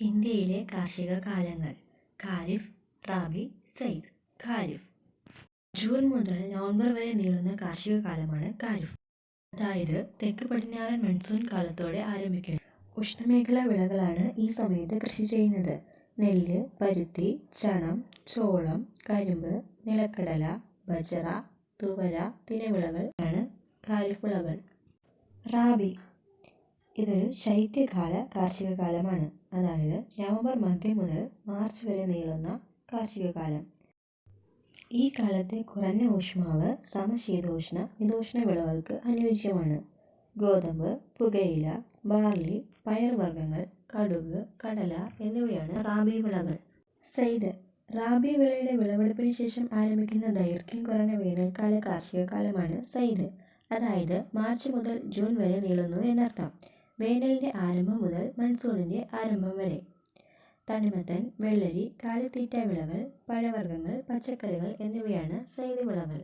ഇന്ത്യയിലെ കാർഷിക കാലങ്ങൾ. ഖാരിഫ് റാബി സയ്ദ്. ഖാരിഫ്. ജൂൺ മുതൽ നവംബർ വരെ നീളുന്ന കാർഷിക കാലമാണ് ഖാരിഫ്. അതായത് തെക്ക് പടിഞ്ഞാറൻ മൺസൂൺ കാലത്തോടെ ആരംഭിക്കുന്നു. ഉഷ്ണമേഖലാ വിളകളാണ് ഈ സമയത്ത് കൃഷി ചെയ്യുന്നത്. നെല്ല് പരുത്തി ചണം ചോളം കരിമ്പ് നിലക്കടല ബജറ തുവര തിനവിളകൾ ആണ് ഖാരിഫ് വിളകൾ. റാബി. ഇതൊരു ശൈത്യകാല കാർഷിക കാലമാണ് അതായത് നവംബർ മധ്യം മുതൽ മാർച്ച് വരെ നീളുന്ന കാർഷിക കാലം ഈ കാലത്തെ കുറഞ്ഞ ഊഷ്മാവ് സമശീതോഷ്ണ മിതോഷ്ണ വിളകൾക്ക് അനുയോജ്യമാണ്. ഗോതമ്പ് പുകയില ബാർലി പയർവർഗങ്ങൾ കടുക് കടല എന്നിവയാണ് റാബി വിളകൾ. സെയ്ത് റാബി വിളയുടെ വിളവെടുപ്പിന് ശേഷം ആരംഭിക്കുന്ന ദൈർഘ്യം കുറഞ്ഞ വേനൽക്കാല കാർഷിക കാലമാണ് സെയ്ത് അതായത് മാർച്ച് മുതൽ ജൂൺ വരെ നീളുന്നു എന്നർത്ഥം വേനലിന്റെ ആരംഭം മുതൽ മൺസൂണിന്റെ ആരംഭം വരെ. തണിമത്തൻ വെള്ളരി കാലിത്തീറ്റ വിളകൾ പഴവർഗങ്ങൾ പച്ചക്കറികൾ എന്നിവയാണ് സൈഡ് വിളകൾ